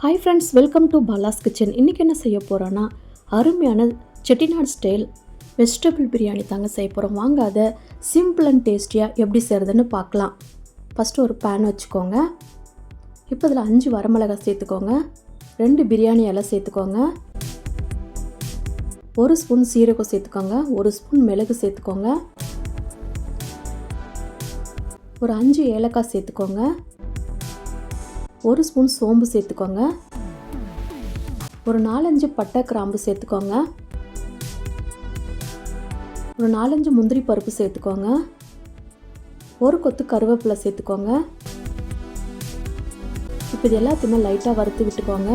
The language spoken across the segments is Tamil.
Hi friends welcome to Bala's kitchen இன்றைக்கி என்ன செய்ய போகிறோன்னா அருமையான செட்டிநாடு ஸ்டைல் வெஜிடபிள் பிரியாணி தாங்க செய்ய போகிறோம் வாங்க அதை சிம்பிள் அண்ட் டேஸ்டியாக எப்படி செய்கிறதுன்னு பார்க்கலாம். ஃபஸ்ட்டு ஒரு பேன் வச்சுக்கோங்க. இப்போ இதில் அஞ்சு வரமிளகாய் சேர்த்துக்கோங்க. ரெண்டு பிரியாணி இலை சேர்த்துக்கோங்க. ஒரு ஸ்பூன் சீரகம் சேர்த்துக்கோங்க. ஒரு ஸ்பூன் மிளகு சேர்த்துக்கோங்க. ஒரு அஞ்சு ஏலக்காய் சேர்த்துக்கோங்க. ஒரு ஸ்பூன் சோம்பு சேர்த்துக்கோங்க. ஒரு நாலஞ்சு பட்டை கிராம்பு சேர்த்துக்கோங்க. ஒரு நாலஞ்சு முந்திரி பருப்பு சேர்த்துக்கோங்க. ஒரு கொத்து கருவேப்பிலை சேர்த்துக்கோங்க. இப்போ இது எல்லாத்தையுமே லைட்டாக வறுத்து விட்டுக்கோங்க.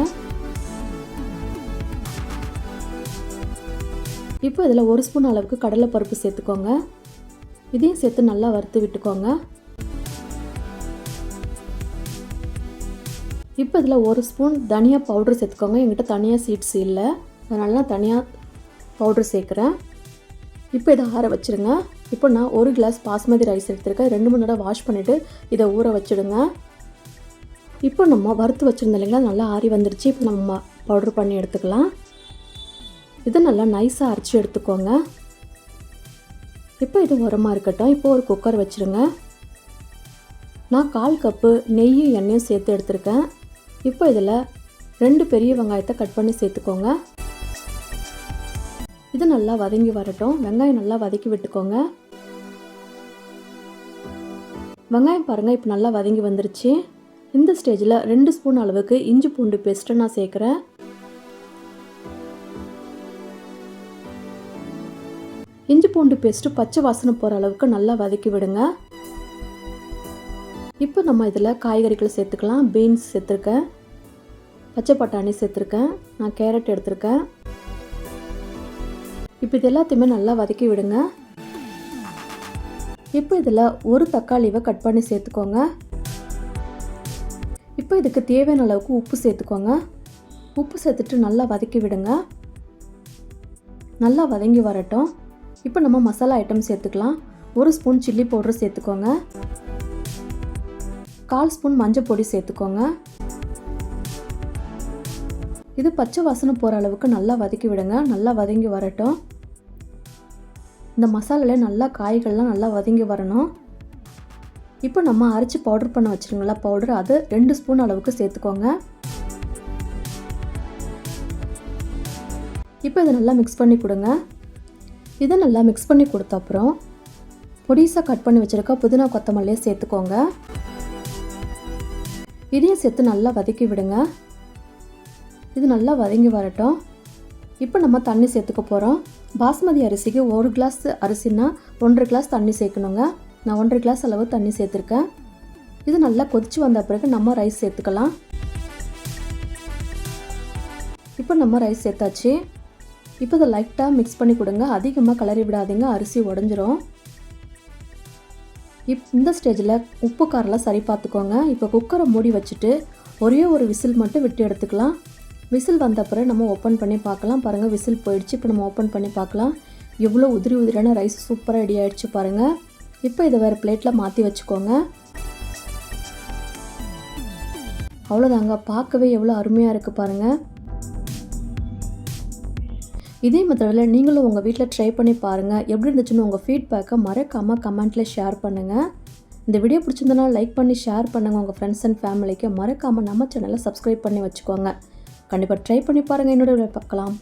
இப்போ இதில் ஒரு ஸ்பூன் அளவுக்கு கடலைப்பருப்பு சேர்த்துக்கோங்க. இதையும் சேர்த்து நல்லா வறுத்து விட்டுக்கோங்க. இப்போ இதில் ஒரு ஸ்பூன் தனியா பவுட்ரு சேர்த்துக்கோங்க. எங்கிட்ட தனியாக சீட்ஸ் இல்லை. அதனால நான் தனியாக பவுட்ரு சேர்க்குறேன். இப்போ இதை ஆற வச்சுருங்க. இப்போ நான் ஒரு கிளாஸ் பாஸ்மதி ரைஸ் எடுத்துருக்கேன். ரெண்டு மணி நேரம் வாஷ் பண்ணிவிட்டு இதை ஊற வச்சுடுங்க. இப்போ நம்ம வறுத்து வச்சுருந்தோம் இல்லைங்களா நல்லா ஆறி வந்துருச்சு. இப்போ நம்ம பவுட்ரு பண்ணி எடுத்துக்கலாம். இதை நல்லா நைஸாக அரைச்சி எடுத்துக்கோங்க. இப்போ இது உரமாக இருக்கட்டும். இப்போ ஒரு குக்கர் வச்சுருங்க. நான் கால் கப்பு நெய்யும் எண்ணெயும் சேர்த்து எடுத்திருக்கேன். இப்போ இதில் ரெண்டு பெரிய வெங்காயத்தை கட் பண்ணி சேர்த்துக்கோங்க. இது நல்லா வதங்கி வரட்டும். வெங்காயம் நல்லா வதக்கி விட்டுக்கோங்க. வெங்காயம் பாருங்கள் இப்போ நல்லா வதங்கி வந்துருச்சு. இந்த ஸ்டேஜில் ரெண்டு ஸ்பூன் அளவுக்கு இஞ்சி பூண்டு பேஸ்ட்டை நான் சேர்க்குறேன். இஞ்சி பூண்டு பேஸ்ட்டு பச்சை வாசனை போகிற அளவுக்கு நல்லா வதக்கி விடுங்க. இப்போ நம்ம இதில் காய்கறிகள் சேர்த்துக்கலாம் பீன்ஸ் சேர்த்துருக்கேன் பச்சை பட்டாணி சேர்த்துருக்கேன் நான் கேரட் எடுத்திருக்கேன். இப்போ இது எல்லாத்தையுமே நல்லா வதக்கி விடுங்க. இப்போ இதில் ஒரு தக்காளிவை கட் பண்ணி சேர்த்துக்கோங்க. இப்போ இதுக்கு தேவையான அளவுக்கு உப்பு சேர்த்துக்கோங்க. உப்பு சேர்த்துட்டு நல்லா வதக்கி விடுங்க. நல்லா வதங்கி வரட்டும். இப்போ நம்ம மசாலா ஐட்டம் சேர்த்துக்கலாம். ஒரு ஸ்பூன் சில்லி பவுடர் சேர்த்துக்கோங்க. கால் ஸ்பூன் மஞ்சள் பொடி சேர்த்துக்கோங்க. இது பச்சை வாசனை போகிற அளவுக்கு நல்லா வதக்கி விடுங்க. நல்லா வதங்கி வரட்டும். இந்த மசாலால நல்லா காய்கள்லாம் நல்லா வதங்கி வரணும். இப்போ நம்ம அரைச்சி பவுடர் பண்ண வச்சுருங்களா பவுடர் அது ரெண்டு ஸ்பூன் அளவுக்கு சேர்த்துக்கோங்க. இப்போ இதை நல்லா மிக்ஸ் பண்ணி கொடுங்க. இதை நல்லா மிக்ஸ் பண்ணி கொடுத்த அப்புறம் பொடிசாக கட் பண்ணி வச்சுருக்க புதினா கொத்தமல்லியை சேர்த்துக்கோங்க. இதையும் சேர்த்து நல்லா வதக்கி விடுங்க. இது நல்லா வதங்கி வரட்டும். இப்போ நம்ம தண்ணி சேர்த்துக்க போகிறோம் பாஸ்மதி அரிசிக்கு ஒரு கிளாஸ் அரிசினா ஒன்றரை கிளாஸ் தண்ணி சேர்க்கணுங்க. நான் ஒன்றரை கிளாஸ் அளவு தண்ணி சேர்த்துருக்கேன். இது நல்லா கொதிச்சு வந்த பிறகு நம்ம ரைஸ் சேர்த்துக்கலாம். இப்போ நம்ம ரைஸ் சேர்த்தாச்சு. இப்போ இதை லைட்டாக மிக்ஸ் பண்ணி கொடுங்க. அதிகமாக கிளறி விடாதீங்க. அரிசி உடஞ்சிரும். இப் இந்த ஸ்டேஜில் உப்பு காரெல்லாம் சரி பார்த்துக்கோங்க. இப்போ குக்கரை மூடி வச்சுட்டு ஒரே ஒரு விசில் மட்டும் விட்டு எடுத்துக்கலாம். விசில் வந்த நம்ம ஓப்பன் பண்ணி பார்க்கலாம். பாருங்கள் விசில் போயிடுச்சு. இப்போ நம்ம ஓப்பன் பண்ணி பார்க்கலாம். எவ்வளோ உதிரி உதிரியான ரைஸ் சூப்பராக ரெடி ஆகிடுச்சு பாருங்கள் இப்போ இதை வேறு பிளேட்டில் மாற்றி வச்சுக்கோங்க. அவ்வளோதாங்க. பார்க்கவே எவ்வளோ அருமையாக இருக்குது பாருங்கள் இதே மெத்தடில் நீங்களும் உங்கள் வீட்டில் ட்ரை பண்ணி பாருங்கள் எப்படி இருந்துச்சுன்னு உங்கள் ஃபீட்பேக்கை மறக்காமல் கமெண்ட்டில் ஷேர் பண்ணுங்கள் இந்த வீடியோ பிடிச்சிருந்தனா லைக் பண்ணி ஷேர் பண்ணுங்கள் உங்கள் ஃப்ரெண்ட்ஸ் அண்ட் ஃபேமிலிக்கு மறக்காமல் நம்ம சேனலை சப்ஸ்கிரைப் பண்ணி வச்சுக்கோங்க. கண்டிப்பாக ட்ரை பண்ணி பாருங்கள் என்னோட பார்க்கலாம்.